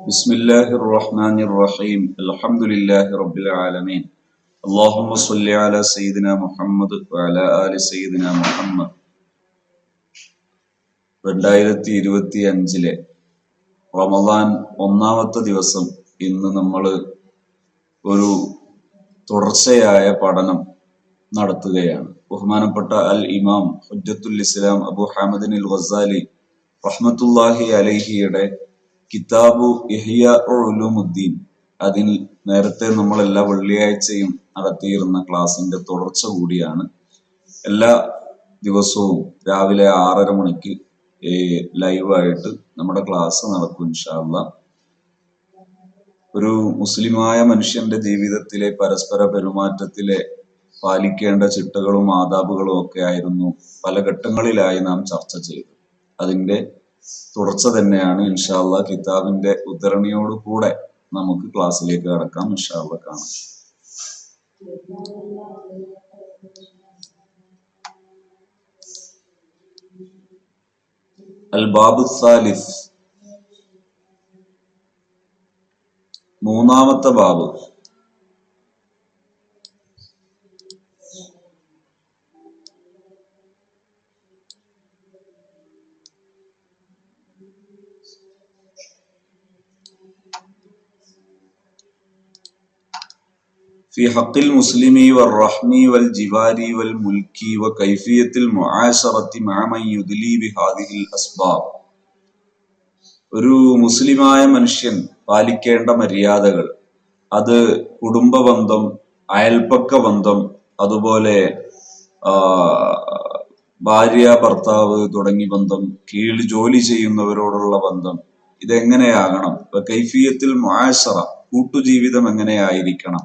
بسم الله الرحمن الرحيم الحمد لله رب العالمين اللهم صل على سيدنا محمد وعلى آل سيدنا محمد രണ്ടായിരത്തി ഇരുപത്തി അഞ്ചിലെ റമദാൻ ഒന്നാമത്തെ ദിവസം ഇന്ന് നമ്മൾ ഒരു തുടർച്ചയായ പഠനം നടത്തുകയാണ് ബഹുമാനപ്പെട്ട അൽ ഇമാം ഹുജ്ജത്തുൽ ഇസ്ലാം അബു ഹാമദിൻ അൽ ഗസാലി റഹ്മത്തുല്ലാഹി അലഹിയുടെ കിതാബു ഇഹിയ ഉലുമുദ്ദീൻ. അതിൽ നേരത്തെ നമ്മൾ എല്ലാ വെള്ളിയാഴ്ചയും നടത്തിയിരുന്ന ക്ലാസിന്റെ തുടർച്ച കൂടിയാണ്. എല്ലാ ദിവസവും രാവിലെ ആറര മണിക്ക് ലൈവായിട്ട് നമ്മുടെ ക്ലാസ് നടക്കും ഇൻഷാല്ല ഒരു മുസ്ലിമായ മനുഷ്യന്റെ ജീവിതത്തിലെ പരസ്പര പെരുമാറ്റത്തിലെ പാലിക്കേണ്ട ചിട്ടകളും ആദാബുകളും ഒക്കെ ആയിരുന്നു പല ഘട്ടങ്ങളിലായി നാം ചർച്ച ചെയ്തു അതിന്റെ തുടർച്ച തന്നെയാണ് ഇൻഷാല്ല കിതാബിന്റെ ഉദ്ധരണിയോട് കൂടെ നമുക്ക് ക്ലാസ്സിലേക്ക് കടക്കാം ഇൻഷാല്ല കാണാം. അൽബാബു സാലിഫ് മൂന്നാമത്തെ ബാബ്. في حق المسلم والرحم والجوار والملك وكيفية المعاشرة مع من يدلي بهذه الأسباب ഒരു മുസ്ലിമായ മനുഷ്യൻ പാലിക്കേണ്ട മര്യാദകൾ അത് കുടുംബ ബന്ധം അയൽപ്പക്ക ബന്ധം അതുപോലെ ഭാര്യ ഭർത്താവ് തുടങ്ങി ബന്ധം കീഴിൽ ജോലി ചെയ്യുന്നവരോടുള്ള ബന്ധം ഇതെങ്ങനെയാകണം കൈഫിയത്തിൽ മുആശറ കൂട്ടുജീവിതം എങ്ങനെയായിരിക്കണം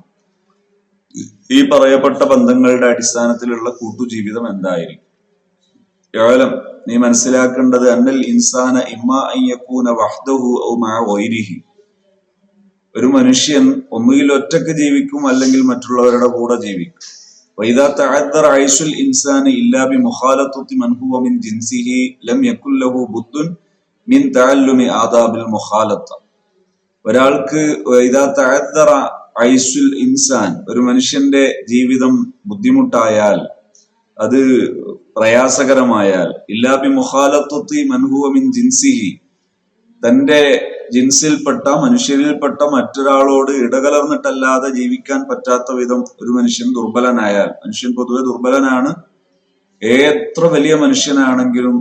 ഈ പറയപ്പെട്ട ബന്ധങ്ങളുടെ അടിസ്ഥാനത്തിലുള്ള കൂട്ടുജീവിതം എന്തായിരിക്കും? കേവലം നീ മനസ്സിലാക്കേണ്ടത് അന്നൽ ഇൻസാന ഇമ്മ അയ്യക്കൂന വഹ്ദഹു ഔ മാ വൈരിഹി ഒരു മനുഷ്യൻ ഒന്നുകിൽ ഒറ്റയ്ക്ക് ജീവിക്കും അല്ലെങ്കിൽ മറ്റുള്ളവരുടെ കൂടെ ജീവിക്കും. ഇല്ലാ ബി മൻഹുവ മിൻ ജിൻസിഹി ലം ബുദ്ദുൻ മിൻ തഅല്ലുമി ആദാബിൽ ഒരാൾക്ക് തഅദ്ദറ ഐസുൽ ഇൻസാൻ ഒരു മനുഷ്യന്റെ ജീവിതം ബുദ്ധിമുട്ടായാൽ അത് പ്രയാസകരമായാൽ ഇല്ലാബി മുഖാലത്വത്തി മൻഹുവമിൻ ജിൻസിഹി തന്റെ ജിൻസിൽപ്പെട്ട മനുഷ്യരിൽപ്പെട്ട മറ്റൊരാളോട് ഇടകലർന്നിട്ടല്ലാതെ ജീവിക്കാൻ പറ്റാത്ത വിധം ഒരു മനുഷ്യൻ ദുർബലനായാൽ മനുഷ്യൻ പൊതുവെ ദുർബലനാണ്. എത്ര വലിയ മനുഷ്യനാണെങ്കിലും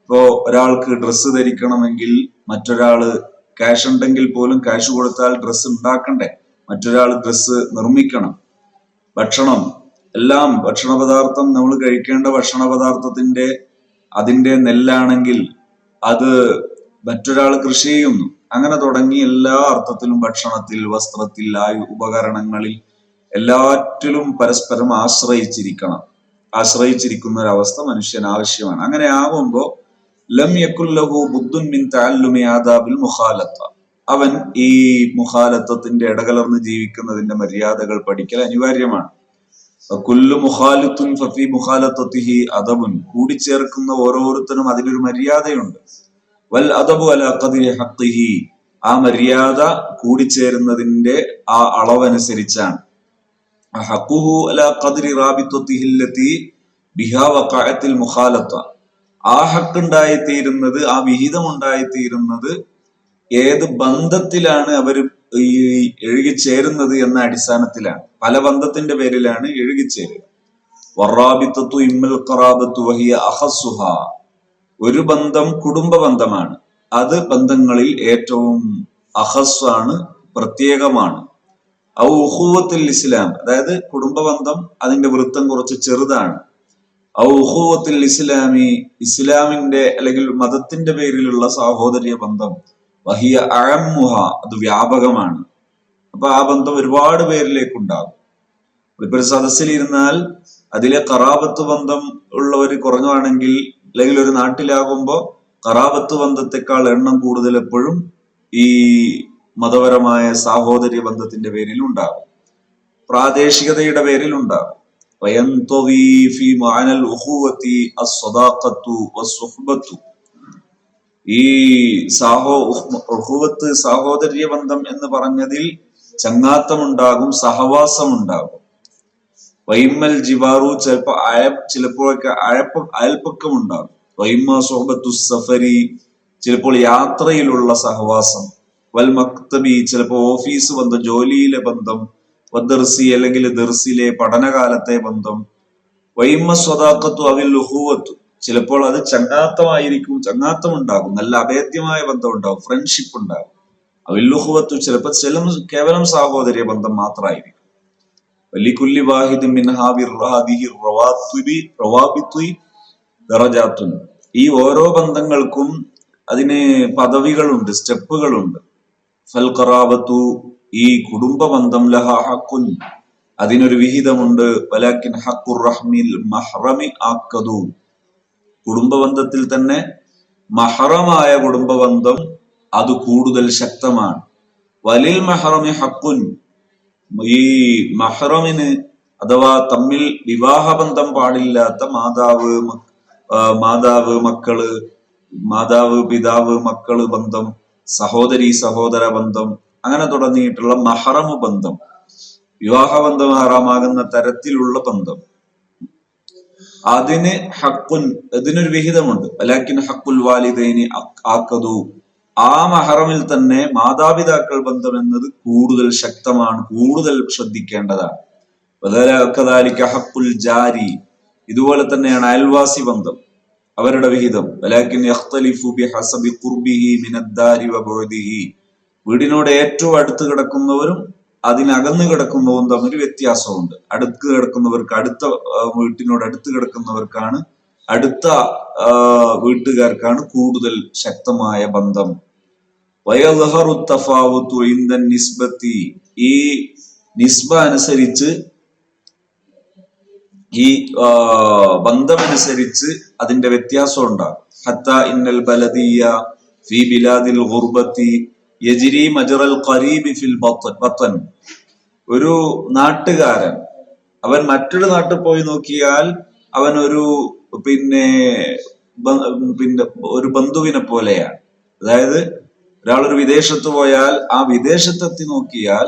ഇപ്പോ ഒരാൾക്ക് ഡ്രസ്സ് ധരിക്കണമെങ്കിൽ മറ്റൊരാൾ ക്യാഷ് ഉണ്ടെങ്കിൽ പോലും ക്യാഷ് കൊടുത്താൽ ഡ്രസ്സ് ഉണ്ടാക്കണ്ടേ? മറ്റൊരാൾ ഡ്രസ്സ് നിർമ്മിക്കണം. ഭക്ഷണം. എല്ലാം ഭക്ഷണ പദാർത്ഥം നമ്മൾ കഴിക്കേണ്ട ഭക്ഷണ പദാർത്ഥത്തിന്റെ അതിന്റെ നെല്ലാണെങ്കിൽ അത് മറ്റൊരാൾ കൃഷി ചെയ്യുന്നു. അങ്ങനെ തുടങ്ങി എല്ലാ അർത്ഥത്തിലും ഭക്ഷണത്തിൽ വസ്ത്രത്തിൽ ആയു ഉപകരണങ്ങളിൽ എല്ലാറ്റിലും പരസ്പരം ആശ്രയിച്ചിരിക്കണം. ആശ്രയിച്ചിരിക്കുന്ന ഒരവസ്ഥ മനുഷ്യൻ ആവശ്യമാണ്. അങ്ങനെ ആകുമ്പോൾ ലം യക്കുല്ലഹു ബുദ്ധുൻ മിൻ താല്ലുമി ആദാബിൽ മുഖാലത്ത. അവൻ ഈ മുഖാലത്വത്തിന്റെ ഇടകലർന്ന് ജീവിക്കുന്നതിന്റെ മര്യാദകൾ പഠിക്കൽ അനിവാര്യമാണ്. കുല്ലു മുഖാലിത്തുൻ ഫഫി മുഖാലത്വത്തിഹി അദബുൻ. കൂടിച്ചേർക്കുന്ന ഓരോരുത്തരും അതിനൊരു മര്യാദയുണ്ട്. വൽ അതബു അല ഹഖിഹി. ആ മര്യാദ കൂടിച്ചേരുന്നതിന്റെ ആ അളവനുസരിച്ചാണ്. ഹഖുഹു അല വഖഅത്തിൽ മുഖാലത്ത ആ ഹക്കുണ്ടായിത്തീരുന്നത് ആ വിഹിതം ഉണ്ടായിത്തീരുന്നത് ഏത് ബന്ധത്തിലാണ് അവർ ഈ എഴുകിച്ചേരുന്നത് എന്ന അടിസ്ഥാനത്തിലാണ്. പല ബന്ധത്തിന്റെ പേരിലാണ് എഴുകിച്ചേരുക വറാബിത്തു വഹിയ അഹസുഹ ഒരു ബന്ധം കുടുംബ ബന്ധമാണ്. അത് ബന്ധങ്ങളിൽ ഏറ്റവും അഹസ്വാണ് പ്രത്യേകമാണ്. ഔ ഉഹൂവത്തിൽ ഇസ്ലാം അതായത് കുടുംബ ബന്ധം അതിന്റെ വൃത്തം കുറച്ച് ചെറുതാണ്. ഔ ഉഹൂവത്തിൽ ഇസ്ലാമി ഇസ്ലാമിന്റെ അല്ലെങ്കിൽ മതത്തിന്റെ പേരിലുള്ള സാഹോദര്യ ബന്ധം വഹിയ അഴമുഹ അത് വ്യാപകമാണ്. അപ്പൊ ആ ബന്ധം ഒരുപാട് പേരിലേക്ക് ഉണ്ടാകും ഒരു സദസ്സിലിരുന്നാൽ അതിലെ കറാപത്ത് ബന്ധം ഉള്ളവർ കുറഞ്ഞാണെങ്കിൽ അല്ലെങ്കിൽ ഒരു നാട്ടിലാകുമ്പോൾ കറാപത്ത് ബന്ധത്തെക്കാൾ എണ്ണം കൂടുതൽ എപ്പോഴും ഈ മതപരമായ സാഹോദര്യ ബന്ധത്തിന്റെ പേരിൽ ഉണ്ടാകും പ്രാദേശികതയുടെ പേരിൽ ഉണ്ടാകും ഈ സാഹോ ഉഹുവത്ത് സാഹോദര്യ ബന്ധം എന്ന് പറഞ്ഞതിൽ ചങ്ങാത്തമുണ്ടാകും സഹവാസമുണ്ടാകും. വൈമൽ ജിവാറു ചിലപ്പോ അയ ചിലപ്പോഴൊക്കെ അയപ്പ അയൽപ്പക്കം ഉണ്ടാകും വൈമ സോബത്തു സഫരി ചിലപ്പോൾ യാത്രയിലുള്ള സഹവാസം. വൽ മക്തബി ചിലപ്പോൾ ഓഫീസ് ബന്ധം ജോലിയിലെ ബന്ധം വദർസി അല്ലെങ്കിൽ ദർസിലെ പഠനകാലത്തെ ബന്ധം. വൈമ സ്വതാക്കത്തു അവിൽ ഉഹുവത്തു. ചിലപ്പോൾ അത് ചങ്ങാത്തമായിരിക്കും ചങ്ങാത്തം ഉണ്ടാകും നല്ല അഭേദ്യമായ ബന്ധം ഉണ്ടാകും. ഫ്രണ്ട്ഷിപ്പ് ഉണ്ടാകും അവില്ലുഹുവത്തു ചിലപ്പോൾ ചില കേവലം സാഹോദര്യ ബന്ധം മാത്രമായിരിക്കും. ഈ ഓരോ ബന്ധങ്ങൾക്കും അതിന് പദവികളുണ്ട് സ്റ്റെപ്പുകളുണ്ട്. ഫൽ ഖറാബത്തു ഈ കുടുംബ ബന്ധം ലഹ ഹക്കുൻ. അതിനൊരു വിഹിതമുണ്ട് വലാക്കിൻ ഹക്കുർ റഹ്മിൽ മഹ്റമി ആക്കതു കുടുംബ ബന്ധത്തിൽ തന്നെ മഹറമായ കുടുംബബന്ധം അത് കൂടുതൽ ശക്തമാണ്. വലിൽ മഹറമി ഹക്കുൻ ഈ മഹറമിന് അഥവാ തമ്മിൽ വിവാഹബന്ധം പാടില്ലാത്ത മാതാവ് മാതാവ് മക്കൾ മാതാവ് പിതാവ് മക്കൾ ബന്ധം സഹോദരി സഹോദര ബന്ധം അങ്ങനെ തുടങ്ങിയിട്ടുള്ള മഹറമ ബന്ധം വിവാഹബന്ധം ആറാമാകുന്ന തരത്തിലുള്ള ബന്ധം. അതിന് ഹക്കുൻ അതിനൊരു വിഹിതമുണ്ട്. വലാക്കിൻ ഹക്കുൽ വാലിദൈനി ആക്കതു ആ മഹറമിൽ തന്നെ മാതാപിതാക്കൾ ബന്ധം എന്നത് കൂടുതൽ ശക്തമാണ് കൂടുതൽ ശ്രദ്ധിക്കേണ്ടതാണ്. ഹക്കുൽ ജാരി ഇതുപോലെ തന്നെയാണ് അയൽവാസി ബന്ധം അവരുടെ വിഹിതം. യഖ്തലിഫു ബിഹസബി ഖുർബിഹി മിനദ്ദാരി വബുഅദിഹി വീടിനോട് ഏറ്റവും അടുത്ത് കിടക്കുന്നവരും അതിനകന്ന് കിടക്കുന്നതും തമ്മിൽ വ്യത്യാസമുണ്ട്. അടുത്ത് കിടക്കുന്നവർക്ക് അടുത്ത വീട്ടിനോട് അടുത്ത് കിടക്കുന്നവർക്കാണ് അടുത്ത വീട്ടുകാർക്കാണ് കൂടുതൽ ശക്തമായ ബന്ധം. ഇന്ദൻ നിസ്ബത്തി. ഈ നിസ്ബ അനുസരിച്ച് ഈ ബന്ധമനുസരിച്ച് അതിന്റെ വ്യത്യാസം ഉണ്ടാകും. ഹത്ത ഇന്നൽ ബലദിയ ഫി ബിലാദിൽ ഗുർബത്തി. യജിരി മജറൽ ഖരീബി ഫിൽ ബത്തൻ ഒരു നാട്ടുകാരൻ. അവൻ മറ്റൊരു നാട്ടിൽ പോയി നോക്കിയാൽ അവൻ ഒരു പിന്നെ പിന്നെ ഒരു ബന്ധുവിനെ പോലെയാണ്. അതായത് ഒരാൾ ഒരു വിദേശത്ത് പോയാൽ ആ വിദേശത്തെത്തി നോക്കിയാൽ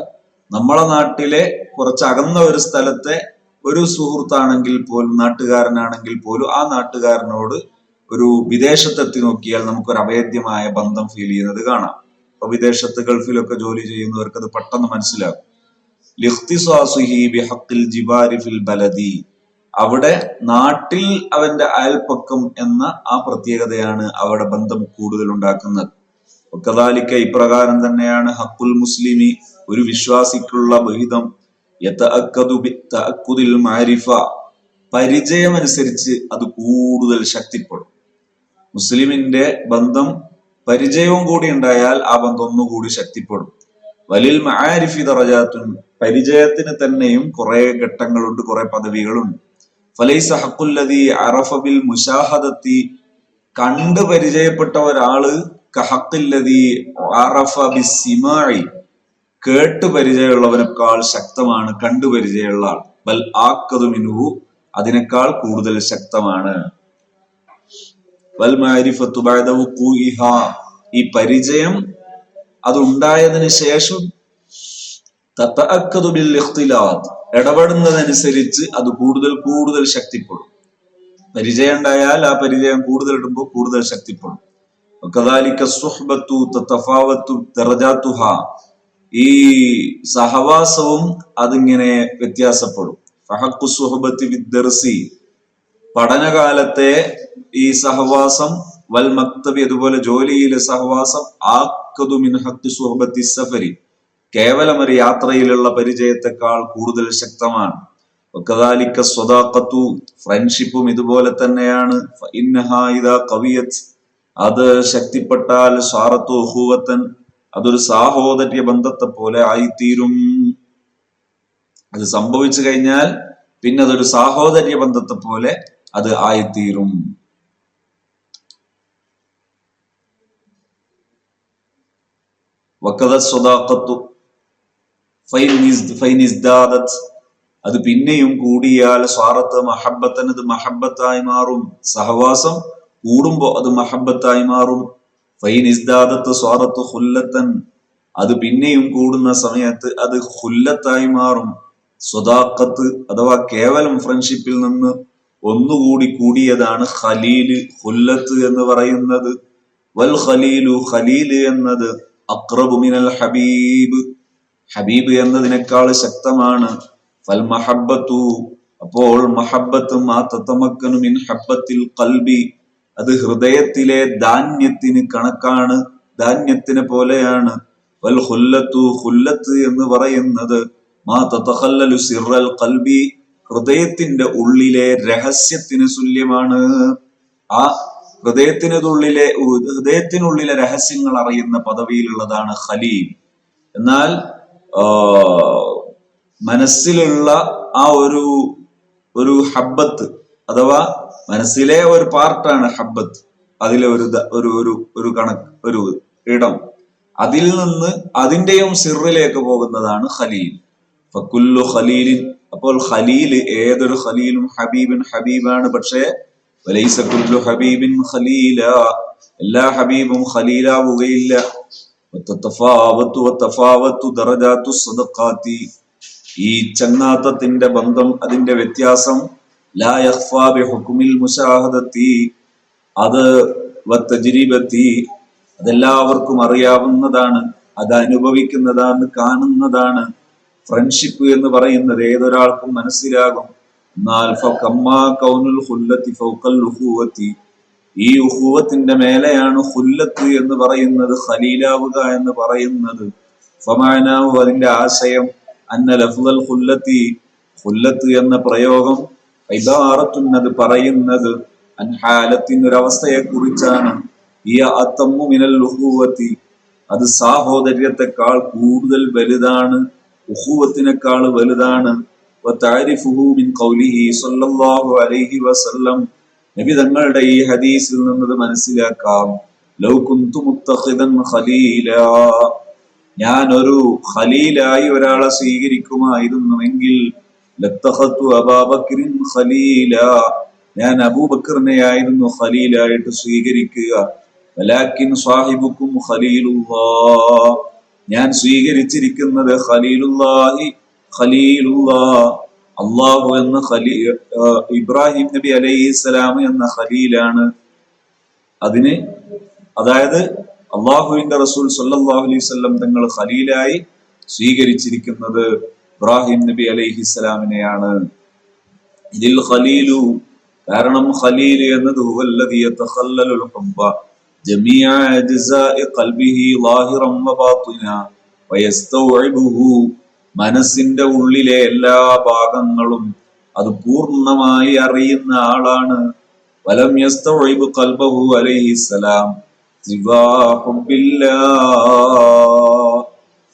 നമ്മളെ നാട്ടിലെ കുറച്ച് അകന്ന ഒരു സ്ഥലത്തെ ഒരു സുഹൃത്താണെങ്കിൽ പോലും നാട്ടുകാരനാണെങ്കിൽ പോലും ആ നാട്ടുകാരനോട് ഒരു വിദേശത്തെത്തി നോക്കിയാൽ നമുക്കൊരു അഭേദ്യമായ ബന്ധം ഫീൽ ചെയ്യുന്നത് കാണാം. അപ്പൊ വിദേശത്ത് ഗൾഫിലൊക്കെ ജോലി ചെയ്യുന്നവർക്ക് അത് പെട്ടെന്ന് മനസ്സിലാകും. ബലദി. അവിടെ നാട്ടിൽ അവന്റെ അയൽപ്പക്കം എന്ന ആ പ്രത്യേകതയാണ് അവിടെ ബന്ധം കൂടുതൽ ഉണ്ടാക്കുന്നത്. ഒക്കതാലിക്ക ഇപ്രകാരം തന്നെയാണ് ഹക്കുൽ മുസ്ലിമി ഒരു വിശ്വാസിക്കുള്ള ബഹിതം. പരിചയമനുസരിച്ച് അത് കൂടുതൽ ശക്തിപ്പെടും. മുസ്ലിമിന്റെ ബന്ധം പരിചയവും കൂടി ഉണ്ടായാൽ ആ ബന്ധം ഒന്നുകൂടി ശക്തിപ്പെടും. വലിൽ മഹാരിഫി ദറജാത്തുൻ പരിചയത്തിന് തന്നെയും കുറെ ഘട്ടങ്ങളുണ്ട് കുറെ പദവികളുണ്ട്. ഫലൈസ ഹക്കുല്ലതി അറഫബിൽ മുഷാഹദത്തി കണ്ട് പരിചയപ്പെട്ട ഒരാൾ കഹക്കില്ലതി അറഫ ബിസിമായി കേട്ട് പരിചയമുള്ളവനേക്കാൾ ശക്തമാണ് കണ്ടു പരിചയമുള്ള ആൾ. ബൽ ആക്കതുമിനു അതിനേക്കാൾ കൂടുതൽ ശക്തമാണ്. വൽ ഈ പരിചയം അത് ഉണ്ടായതിനു ശേഷം ഇടപെടുന്നതനുസരിച്ച് അത് കൂടുതൽ കൂടുതൽ ശക്തിപ്പെടും. പരിചയം ഉണ്ടായാൽ ആ പരിചയം കൂടുതൽ ഇടുമ്പോൾ കൂടുതൽ ശക്തിപ്പെടും. ഈ സഹവാസവും അതിങ്ങനെ വ്യത്യാസപ്പെടും. പഠനകാലത്തെ ഈ സഹവാസം വൽ മക്തബി അതുപോലെ ജോലിയിലെ സഹവാസം ആക്കതു മിൻ ഹക്കി സുഹബത്തി സഫരി. കേവലം ഒരു യാത്രയിലുള്ള പരിചയത്തെക്കാൾ കൂടുതൽ ശക്തമാണ്. ഒക്കതാലിക്ക സ്വതാക്കത്തു ഫ്രണ്ട്ഷിപ്പും ഇതുപോലെ തന്നെയാണ്. കവിയത് അത് ശക്തിപ്പെട്ടാൽ സാറത്തു ഹൂവത്തൻ അതൊരു സാഹോദര്യ ബന്ധത്തെ പോലെ ആയിത്തീരും. അത് സംഭവിച്ചു കഴിഞ്ഞാൽ പിന്നെ അതൊരു സാഹോദര്യ ബന്ധത്തെ പോലെ അത് ആയിത്തീരും. അത് പിന്നെയും കൂടിയാൽ സ്വാറത്ത് മഹബത്തൻ അത് മഹബത്തായി മാറും. സഹവാസം കൂടുമ്പോ അത് മഹബത്തായി മാറും. ഫൈൻ ഇസ്ദാദത്ത് സ്വാറത്ത് ഹുല്ലത്തൻ. അത് പിന്നെയും കൂടുന്ന സമയത്ത് അത് ഹുല്ലത്തായി മാറും. സ്വതാക്കത്ത് അഥവാ കേവലം ഫ്രണ്ട്ഷിപ്പിൽ നിന്ന് ഒന്നുകൂടി കൂടിയതാണ് ഖലീൽ ഹുല്ലത്ത് എന്ന് പറയുന്നത്. വൽ ഖലീലു ഖലീൽ എന്നത് അക്രബു മിനൽ ഹബീബ്. ഹബീബ് എന്നതിനേക്കാൾ ശക്തമാണ്. ഫൽ മഹബത്തു അപ്പോൾ മഹബത്ത് മാ തത്തമക്കനു മിൻ ഹബ്ബത്തിൽ കൽബി അത് ഹൃദയത്തിലെ ധാന്യത്തിന് കണക്കാണ്. ധാന്യത്തിനെ പോലെയാണ്. വൽ ഹുല്ലത്തു ഹുല്ലത്ത് എന്ന് പറയുന്നത്. മാ തത്തഹല്ലു സിറൽ കൽബി ഹൃദയത്തിന്റെ ഉള്ളിലെ രഹസ്യത്തിന് തുല്യമാണ്. ആ ഹൃദയത്തിനുള്ളിലെ ഹൃദയത്തിനുള്ളിലെ രഹസ്യങ്ങൾ അറിയുന്ന പദവിയിലുള്ളതാണ് ഖലീൽ. എന്നാൽ മനസ്സിലുള്ള ആ ഒരു ഒരു ഹബ്ബത്ത് അഥവാ മനസ്സിലെ ഒരു പാർട്ടാണ് ഹബ്ബത്ത് അതിലെ ഒരു ഒരു ഒരു ഒരു കണക്ക് ഒരു ഇടം. അതിൽ നിന്ന് അതിന്റെയും സിറിലേക്ക് പോകുന്നതാണ് ഖലീൽ. ഫക്കുല്ലു ഖലീലിൻ അപ്പോൾ ഖലീൽ ഏതൊരു ഖലീലും ഹബീബിൻ ഹബീബാണ്. പക്ഷേ വലൈസ കുല്ലു ഹബീബിൻ ഖലീല. എല്ലാ ഹബീബും ഖലീലാവുകയില്ല. ഈ ചങ്ങാത്തത്തിന്റെ ബന്ധം അതിന്റെ വ്യത്യാസം അത് അതെല്ലാവർക്കും അറിയാവുന്നതാണ് അത് അനുഭവിക്കുന്നതാണ് കാണുന്നതാണ്. ഫ്രണ്ട്ഷിപ്പ് എന്ന് പറയുന്നത് ഏതൊരാൾക്കും മനസ്സിലാകും. ഈ ഉഹുവത്തിന്റെ മേലെയാണ് ഹുല്ലത്ത് എന്ന് പറയുന്നത് ഖലീലാവുക എന്ന് പറയുന്നത്. അതിന്റെ ആശയം അന്ന ലഫുൽ ഹുല്ലത്തി. ഹുല്ലത്ത് എന്ന പ്രയോഗം ഇതാറത്തുന്നത് പറയുന്നത് അൻഹാലത്തിനൊരവസ്ഥയെ കുറിച്ചാണ് ഈ അത്തമ്മുമിനൽ ഉഹുവത്തി അത് സാഹോദര്യത്തെക്കാൾ കൂടുതൽ വലുതാണ്. ഉഹുവത്തിനേക്കാൾ വലുതാണ്. അലൈഹി വസല്ലം. നബി തങ്ങളുടെ ഈ ഹദീസിൽ നിന്നത് മനസ്സിലാക്കാം. ഞാൻ ഒരു ഖലീലായി ഒരാളെ സ്വീകരിക്കുമായിരുന്നുവെങ്കിൽ ഖലീല. ഞാൻ അബൂബക്കറിനെയായിരുന്നു ഖലീലായിട്ട് സ്വീകരിക്കുക. സാഹിബുക്കും ഖലീലുല്ലാ ഞാൻ സ്വീകരിച്ചിരിക്കുന്നത് ഖലീലുല്ലാഹി ഖലീലുല്ലാ അള്ളാഹു എന്ന ഖലീ ഇബ്രാഹിം നബി അലൈഹി സ്വലാം എന്ന ഖലീലാണ്. അതിന് അതായത് അള്ളാഹുവിന്റെ റസൂൽ സല്ലാഹു അലൈഹി വസല്ലം തങ്ങൾ ഖലീലായി സ്വീകരിച്ചിരിക്കുന്നത് ഇബ്രാഹിം നബി അലൈഹി സ്വലാമിനെയാണ്. ഇതിൽ ഖലീലു കാരണം ഖലീൽ എന്നത് ഹുവല്ലദി أجزاء قلبه ظاهرا وباطنا ويستوعبه മനസ്സിന്റെ ഉള്ളിലെ എല്ലാ ഭാഗങ്ങളും അത് പൂർണമായി അറിയുന്ന ആളാണ്. വലം യസ്തൗഇബ് ഖൽബഹു അലൈഹിസ്സലാം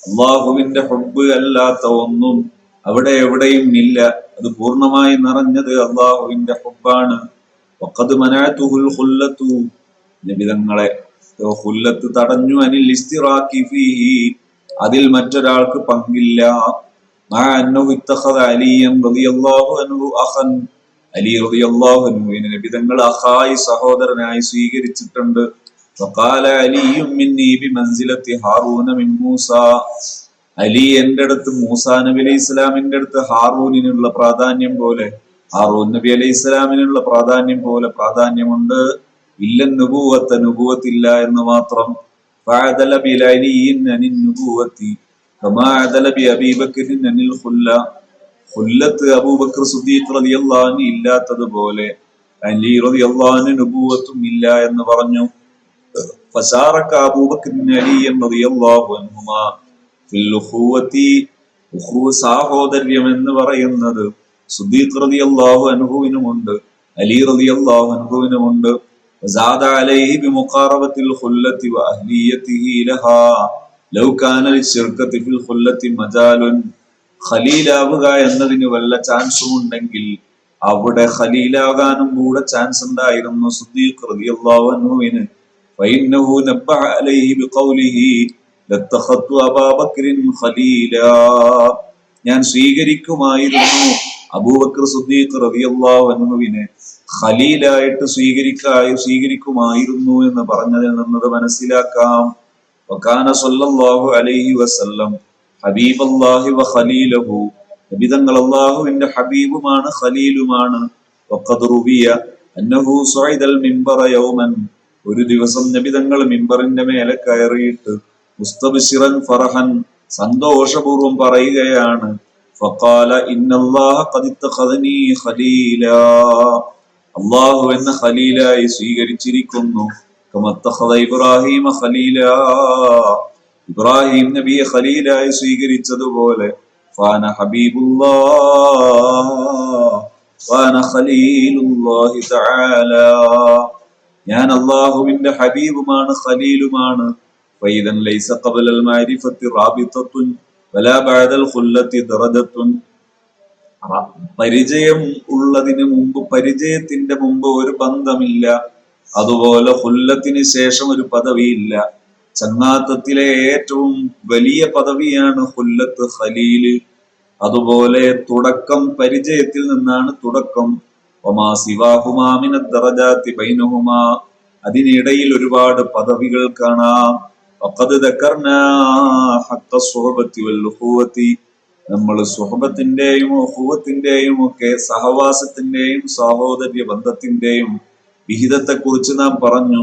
അള്ളാഹുവിന്റെ ഹുബ് അല്ലാത്ത ഒന്നും അവിടെ എവിടെയും ഇല്ല. അത് പൂർണമായി നിറഞ്ഞത് അള്ളാഹുവിന്റെ ഹുബാണ് നിബിതങ്ങളെ ഹുല്ലത്ത് തടഞ്ഞു അനിൽ ഇസ്തിറാക്കി ഫീഹി അതിൽ മറ്റൊരാൾക്ക് പങ്കില്ല. അലി റളിയല്ലാഹുവിനെ നബിതങ്ങൾ അഹായി സഹോദരനായി സ്വീകരിച്ചിട്ടുണ്ട്. വഖാല അലിയും മിന്നീ ബി മൻസിലത്തി ഹാറൂന മിൻ മൂസ. അലി എന്റെ അടുത്ത് മൂസ നബി അലൈഹി ഇസ്ലാമിന്റെ അടുത്ത് ഹാറൂനിനുള്ള പ്രാധാന്യം പോലെ ഹാറൂൻ നബി അലൈഹി ഇസ്ലാമിനുള്ള പ്രാധാന്യം പോലെ പ്രാധാന്യമുണ്ട്. ഇല്ല നുബൂവത്ത നുബൂവത്തില്ല എന്ന് മാത്രം ഫഅദല ബിലലിയിൻ അനിൻ നുബൂവത്തി കമാ അദല ബി അബീ ബക്കറിൻ അനിൽ ഖുല്ല ഖുല്ലത്ത് അബൂബക്കർ സുദ്ദീഖ് റളിയല്ലാഹു അൻഹു ഇല്ലാത്തതുപോലെ അലി റളിയല്ലാഹു അൻഹു നുബൂവത്തും ഇല്ല എന്ന് പറഞ്ഞു فشارك أبو بكر علي رضي الله عنهما في الأخوة ഉഖുവ സാഹോദര്യം എന്ന് പറയുന്നത് സുദ്ദീഖ് റളിയല്ലാഹു അൻഹുവിനുമുണ്ട് അലി റളിയല്ലാഹു അൻഹുവിനുമുണ്ട് وزاد عليه بمقاربة الخلة وأهليته لها لو كان للشركة في الخلة مجال ഖലീലാവുക എന്നതിന് വല്ല ചാൻസും ഉണ്ടെങ്കിൽ അവിടെ ഖലീലാകാനും കൂടെ ചാൻസ് ഉണ്ടായിരുന്നു സുദ്ദീഖ് റളിയല്ലാഹു അൻഹുവിന് فإنه نبه عليه بقوله لاتخذت أبا بكر خليلا ഞാൻ സ്വീകരിക്കുമായിരുന്നു അബൂബക്കർ സുദ്ദീഖ് റളിയല്ലാഹു അൻഹുവിനെ ഖലീലായിട്ട് സ്വീകരിക്കായി സ്വീകരിക്കുമായിരുന്നു എന്ന് പറഞ്ഞതിൽ നിന്നത് മനസ്സിലാക്കാം. വക്കാന സല്ലല്ലാഹു അലൈഹി വസല്ലം ഹബീബല്ലാഹി വ ഖലീലഹു. നബിതങ്ങൾ അല്ലാഹുവിന്റെ ഹബീബുമാണ് ഖലീലുമാണ്. അന്നഹു സുഇദൽ മിമ്പറ യൗമൻ. ഒരു ദിവസം നബിതങ്ങൾ മിമ്പറിന്റെ മേലെ കയറിയിട്ട് മുസ്തബ്ശിറൻ ഫറഹൻ സന്തോഷപൂർവം പറയുകയാണ് ഫഖാല ഇന്നല്ലാഹ ഖദ് ഇത്തഖദനീ ഖലീലാ. അള്ളാഹു എന്ന ഖലീലായി സ്വീകരിച്ചിരിക്കുന്നു. ഇബ്രാഹിം ഖലീല. ഇബ്രാഹിം നബിയെ ഖലീലായി സ്വീകരിച്ചതുപോലെ ഫാന ഫാന ഖലീലുല്ലാഹി തആല. ഞാൻ അള്ളാഹുവിന്റെ ഹബീബുമാണ് ഖലീലുമാണ്. ഫൈദൻ ലൈസ ഖബലൽ മാരിഫത്തി റാബിത്തത്തുൻ വലാ ബഅദൽ ഖുല്ലത്തി ദറജത്തുൻ പരിചയം ഉള്ളതിന് മുമ്പ് പരിചയത്തിന്റെ മുമ്പ് ഒരു ബന്ധമില്ല. അതുപോലെ ഹുല്ലത്തിന് ശേഷം ഒരു പദവിയില്ല. ചങ്ങാത്തത്തിലെ ഏറ്റവും വലിയ പദവിയാണ് ഹുല്ലത്ത് ഖലീൽ അതുപോലെ തുടക്കം പരിചയത്തിൽ നിന്നാണ് തുടക്കം. ഒമാ സിവാഹുമാമിന ദറജാത്തി ബൈനഹുമാ. അതിനിടയിൽ ഒരുപാട് പദവികൾ കാണാം. ദക്കർനാ വൽ നമ്മൾ സുഹബത്തിന്റെയും ഉഖുവത്തിന്റെയും ഒക്കെ സഹവാസത്തിന്റെയും സഹോദര്യ ബന്ധത്തിന്റെയും വിഹിതത്തെ കുറിച്ച് നാം പറഞ്ഞു.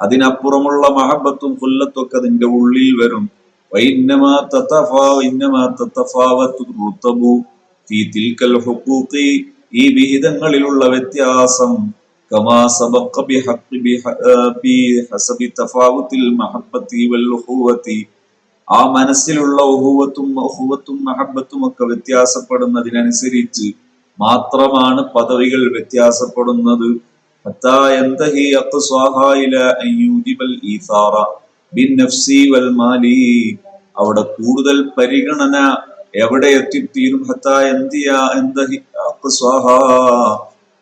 അതിനപ്പുറമുള്ള മഹബത്തും ഖുല്ലത്തും. ഒക്കെ അതിന്റെ ഉള്ളിൽ വരും. ഈ വിഹിതങ്ങളിലുള്ള വ്യത്യാസം കമാ സബഖ ബിഹഖ് ബിഹ- ആ, ബിഹസബി തഫാവുത്തിൽ മഹബ്ബത്തി വൽ ഉഖുവത്തി ആ മനസ്സിലുള്ള ഉഹുവത്തും ഉഹുവത്തും മഹബത്തും ഒക്കെ വ്യത്യാസപ്പെടുന്നതിനനുസരിച്ച് മാത്രമാണ് പദവികൾ വ്യത്യാസപ്പെടുന്നത് حتى ينتهي أقصاها إلى أن يوجب الإيثار بالنفس والمال അവിടെ കൂടുതൽ പരിഗണന എവിടെ എത്തിത്തീരും ഹത്താ എന്തിയ എന്തഹി അഖ്സാഹ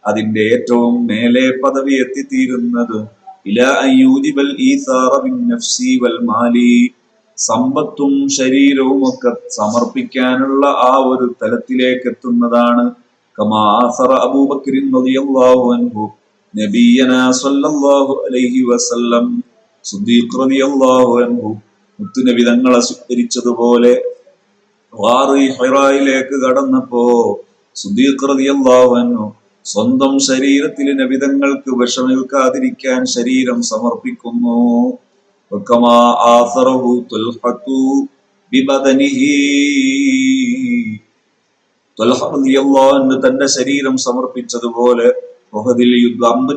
അതിന്റെ ഏറ്റവും മേലെ പദവി എത്തിത്തീരുന്നത് സമ്പത്തും ശരീരവും ഒക്കെ സമർപ്പിക്കാനുള്ള ആ ഒരു തലത്തിലേക്ക് എത്തുന്നതാണ്. കമാ ആസറ അബൂബക്രിൻ റളിയല്ലാഹു അൻഹു സല്ലല്ലാഹു അലൈഹി വസല്ലം റളിയല്ലാഹു അൻഹു. മുത്തുനബി തങ്ങളെ സ്വീകരിച്ചതുപോലെ ഹിറായിലേക്ക് കടന്നപ്പോ സുദ്ദീഖ് റളിയല്ലാഹു അൻഹു സ്വന്തം ശരീരത്തിലെ നബിതങ്ങൾക്ക് വിഷമേൽക്കാതിരിക്കാൻ ശരീരം സമർപ്പിക്കുന്നു. തന്റെ ശരീരം സമർപ്പിച്ചതുപോലെ മുഹദിൽ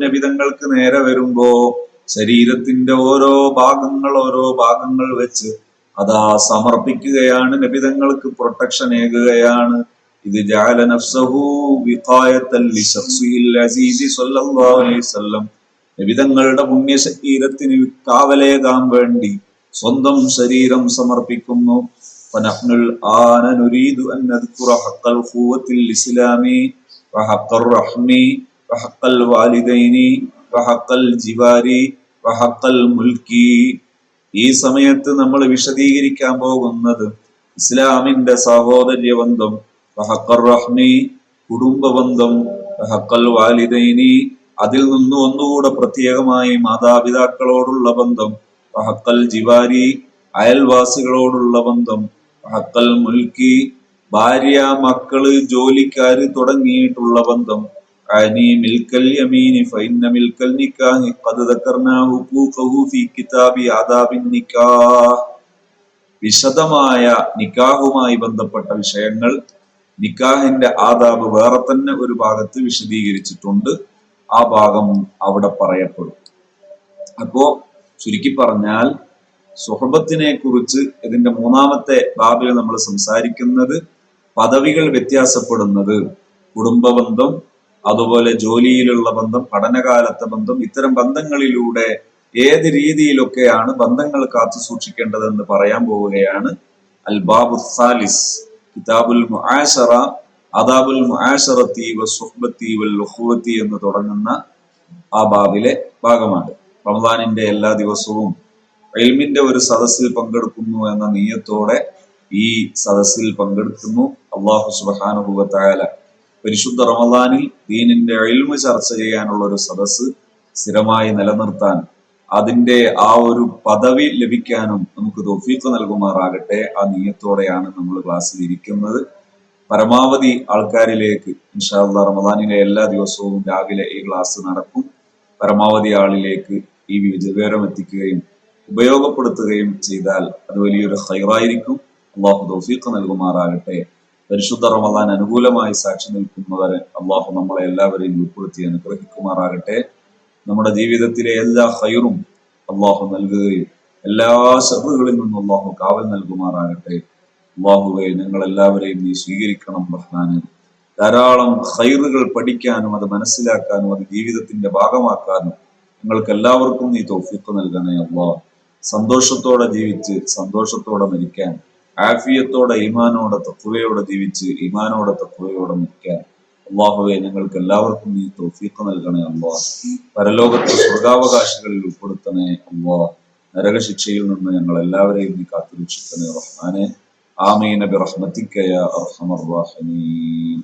നബിതങ്ങൾക്ക് നേരെ വരുമ്പോ ശരീരത്തിന്റെ ഓരോ ഭാഗങ്ങൾ ഓരോ ഭാഗങ്ങൾ വെച്ച് അതാ സമർപ്പിക്കുകയാണ്. നബിതങ്ങൾക്ക് പ്രൊട്ടക്ഷൻ ഏകുകയാണ്. ഇത് ജഅല നഫ്സഹു വിഖായത്തൻ ലിശഖ്സിഹിൽ അസീസി സ്വല്ലല്ലാഹു അലൈഹി വസല്ലം നബിതങ്ങളുടെ പുണ്യ ശരീരത്തിന് കാവലേകാൻ വേണ്ടി സ്വന്തം ശരീരം സമർപ്പിക്കുന്നു فنحن الآن نريد أن نذكر حق الأخوة الإسلامي وحق الرحم وحق الوالدين وحق الجوار وحق الملك ഈ സമയത്ത് നമ്മൾ വിശദീകരിക്കാൻ പോകുന്നത് ഇസ്ലാമിന്റെ സഹോദര്യ ബന്ധം വഹക്കർ റഹ്മി കുടുംബ ബന്ധം വഹക്കൽ വാലിദൈനി അതിൽ നിന്ന് ഒന്നുകൂടെ പ്രത്യേകമായി മാതാപിതാക്കളോടുള്ള ബന്ധം വഹക്കൽ ജിവാരി അയൽവാസികളോടുള്ള ബന്ധം വഹക്കൽ മുൽക്കി ഭാര്യ മക്കൾ ജോലിക്കാര് തുടങ്ങിയിട്ടുള്ള ബന്ധം. അനി മിൽക്കൽ യമീനി മിൽക്കൽ ഫീ കിതാബി വിശദമായ നിക്കാഹുമായി ബന്ധപ്പെട്ട വിഷയങ്ങൾ നിക്കാഹിന്റെ ആദാബ് വേറെ തന്നെ ഒരു ഭാഗത്ത് വിശദീകരിച്ചിട്ടുണ്ട്. ആ ഭാഗം അവിടെ പറയപ്പെടും. അപ്പോ ചുരുക്കി പറഞ്ഞാൽ സുഹബത്തിനെ കുറിച്ച് ഇതിന്റെ മൂന്നാമത്തെ ബാബിൽ നമ്മൾ സംസാരിക്കുന്നത് പദവികൾ വ്യത്യാസപ്പെടുന്നത്. കുടുംബബന്ധം അതുപോലെ ജോലിയിലുള്ള ബന്ധം പഠനകാലത്തെ ബന്ധം ഇത്തരം ബന്ധങ്ങളിലൂടെ ഏത് രീതിയിലൊക്കെയാണ് ബന്ധങ്ങൾ കാത്തു സൂക്ഷിക്കേണ്ടതെന്ന് പറയാൻ പോവുകയാണ് അൽ ബാബു സാലിസ് കിതാബുൽ മുആശറ അദാബുൽ മുആശറത്തി വസുഹ്ബത്തി വൽ ഉഖുവത്തി എന്ന് തുടങ്ങുന്ന ആ ബാബിലെ ഭാഗമാണ്. റമദാനിന്റെ എല്ലാ ദിവസവും ഇൽമിന്റെ ഒരു സദസ്സിൽ പങ്കെടുക്കുന്നു എന്ന നീയത്തോടെ ഈ സദസ്സിൽ പങ്കെടുക്കുന്നു അള്ളാഹു സുബാനുഭവത്തായാല പരിശുദ്ധ റമദാനിൽ ദീനിന്റെ ഇൽമ് ചർച്ച ചെയ്യാനുള്ള ഒരു സദസ്സ് സ്ഥിരമായി നിലനിർത്താൻ അതിന്റെ ആ ഒരു പദവി ലഭിക്കാനും നമുക്ക് തൊഫീക്ക് നൽകുമാറാകട്ടെ ആ നീയത്തോടെയാണ് നമ്മൾ ക്ലാസ്സിൽ ഇരിക്കുന്നത്. പരമാവധി ആൾക്കാരിലേക്ക് ഇൻഷാല്ല റമദാനിലെ എല്ലാ ദിവസവും രാവിലെ ഈ ക്ലാസ് നടക്കും. പരമാവധി ആളിലേക്ക് ഈ വിജയകരം എത്തിക്കുകയും ഉപയോഗപ്പെടുത്തുകയും ചെയ്താൽ അത് വലിയൊരു ഹൈറായിരിക്കും അള്ളാഹു തൗഫീഖ് നൽകുമാറാകട്ടെ. പരിശുദ്ധ റമദാൻ അനുകൂലമായി സാക്ഷി നിൽക്കുന്നവരെ അള്ളാഹു നമ്മളെ എല്ലാവരെയും ഉൾപ്പെടുത്തി അനുഗ്രഹിക്കുമാറാകട്ടെ. നമ്മുടെ ജീവിതത്തിലെ എല്ലാ ഹൈറും അള്ളാഹു നൽകുകയും എല്ലാ ശബ്ദങ്ങളിൽ നിന്നും അള്ളാഹു കാവൽ നൽകുമാറാകട്ടെ. അള്ളാഹുവെ ഞങ്ങൾ എല്ലാവരെയും നീ സ്വീകരിക്കണം റഹ്മാന്. ധാരാളം ഹൈറുകൾ പഠിക്കാനും അത് മനസ്സിലാക്കാനും അത് ജീവിതത്തിന്റെ ഭാഗമാക്കാനും ഞങ്ങൾക്ക് എല്ലാവർക്കും നീ തോഫിക്ക് നൽകണേ അള്ളാഹ് സന്തോഷത്തോടെ ജീവിച്ച് സന്തോഷത്തോടെ മരിക്കാൻ ആഫിയത്തോടെ ഈമാനോടെ തത്വയോടെ ജീവിച്ച് ഈമാനോടെ തത്വയോടെ മരിക്കാൻ. അള്ളാഹുവെ ഞങ്ങൾക്ക് എല്ലാവർക്കും നീ തോഫീക്ക് നൽകണേ അള്ളാഹ് പരലോകത്തെ സ്വർഗാവകാശികളിൽ ഉൾപ്പെടുത്തണേ അള്ളാഹ് നരകശിക്ഷയിൽ നിന്ന് ഞങ്ങൾ എല്ലാവരെയും നീ കാത്തുരക്ഷിക്കണേ റഹ്മാനെ. ആമീന ബിറഹ്മതിക യാ അർഹമർ റഹീമീൻ.